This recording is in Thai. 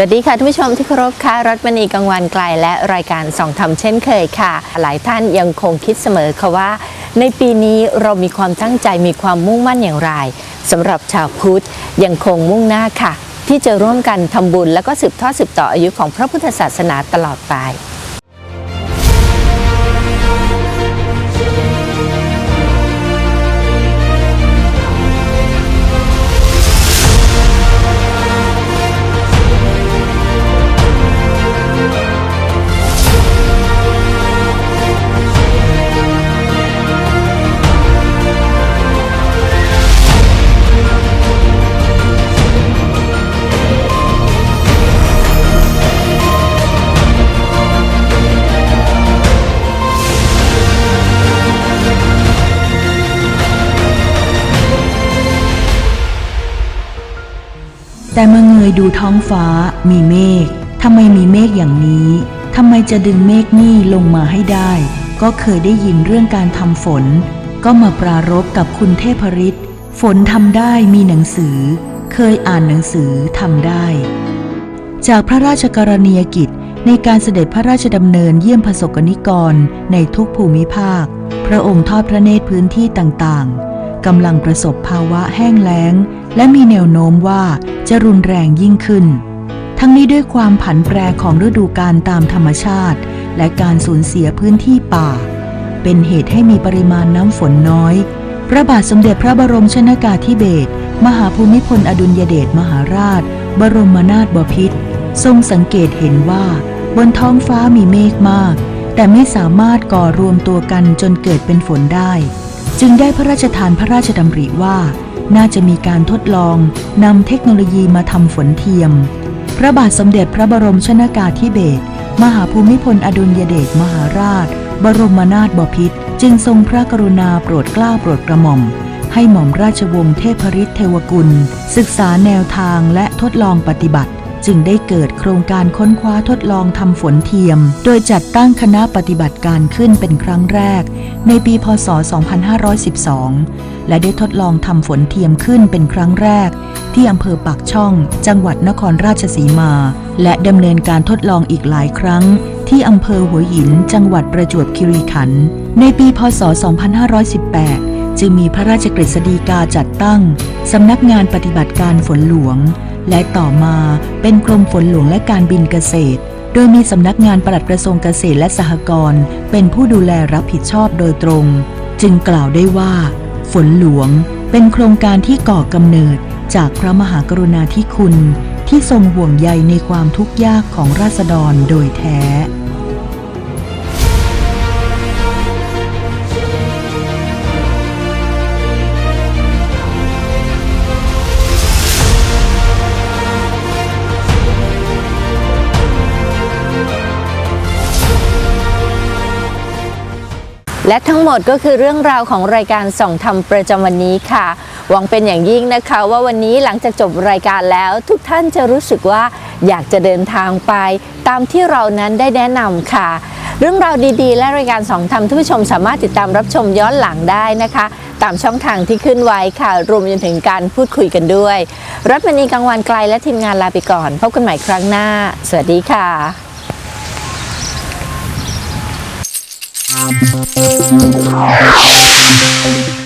สวัสดีค่ะท่านผู้ชมที่เคารพค่ะรัฐมณีกังวันไกลและรายการส่องธรรมเช่นเคยค่ะ หลายท่านยังคงคิดเสมอค่ะว่า ในปีนี้เรามีความตั้งใจมีความมุ่งมั่นอย่างไรสำหรับชาวพุทธยังคงมุ่งหน้าค่ะ ที่จะร่วมกันทำบุญแล้วก็สืบทอดสืบต่ออายุของพระพุทธศาสนาตลอดไป แต่เมื่อเงยดูท้องฟ้ามีเมฆทำไมมีเมฆอย่างนี้ทำไมจะดึงเมฆนี่ลงมาให้ได้ ก็เคยได้ยินเรื่องการทำฝน ก็มาปรารบกับคุณเทพฤทธิ์ฝนทำได้มีหนังสือ เคยอ่านหนังสือทำได้ จากพระราชกรณียกิจในการเสด็จพระราชดำเนินเยี่ยมพระสกนิกรในทุกภูมิภาค พระองค์ทอดพระเนตรพื้นที่ต่างๆ กำลังประสบภาวะแห้งแล้ง และมีแนวโน้มว่าจะรุนแรงยิ่งขึ้น ทั้งนี้ด้วยความผันแปรของฤดูกาลตามธรรมชาติ และการสูญเสียพื้นที่ป่า เป็นเหตุให้มีปริมาณน้ำฝนน้อย พระบาทสมเด็จพระบรมชนากาธิเบศรมหาภูมิพลอดุลยเดชมหาราช บรมนาถบพิตรทรงสังเกตเห็นว่า บนท้องฟ้ามีเมฆมาก แต่ไม่สามารถก่อรวมตัวกันจนเกิดเป็นฝนได้ จึงได้พระราชทานพระราชดำริว่า น่าจะมีการทดลองนำเทคโนโลยีมาทำฝนเทียม พระบาทสมเด็จพระบรมชนากาธิเบศรมหาภูมิพลอดุลยเดชมหาราช บรมนาถบพิตรจึงทรงพระกรุณาโปรดเกล้าโปรดกระหม่อม ให้หม่อมราชวงศ์เทพฤทธิ์เทวกุล ศึกษาแนวทางและทดลองปฏิบัติ จึงได้เกิดโครงการค้นคว้าทดลองทำฝนเทียม โดยจัดตั้งคณะปฏิบัติการขึ้นเป็นครั้งแรก ในปีพศ 2512 และได้ทดลองทำฝนเทียมขึ้นเป็นครั้งแรก ที่อำเภอปากช่อง จังหวัดนครราชสีมา และดำเนินการทดลองอีกหลายครั้ง ที่อำเภอหัวหิน จังหวัดประจวบคีรีขันธ์ในปีพศ 2518 จึงมีพระราชกฤษฎีกาจัดตั้งสำนักงานปฏิบัติการฝนหลวง และต่อมาเป็นกรมฝนหลวงและการบินเกษตร โดยมีสำนักงานปลัดกระทรวงเกษตรและสหกรณ์เป็นผู้ดูแลรับผิดชอบโดยตรง จึงกล่าวได้ว่า ฝนหลวงเป็นโครงการที่ก่อกำเนิดจากพระมหากรุณาธิคุณ ที่ทรงห่วงใยในความทุกข์ยากของราษฎรโดยแท้ และทั้งหมดก็คือเรื่องราวของรายการส่องธรรมประจำวันนี้ค่ะ หวังเป็นอย่างยิ่งนะคะว่าวันนี้หลังจากจบรายการแล้วทุกท่านจะรู้สึกว่าอยากจะเดินทางไป ตามที่เรานั้นได้แนะนำค่ะ เรื่องราวดีๆ และรายการสองธรรมท่านผู้ชมสามารถติดตามรับชมย้อนหลังได้นะคะ ตามช่องทางที่ขึ้นไว้ค่ะ รวมจนถึงการพูดคุยกันด้วย รัตมณีกังวันไกลและทีมงานลาไปก่อน พบกันใหม่ครั้งหน้า สวัสดีค่ะ Thank you.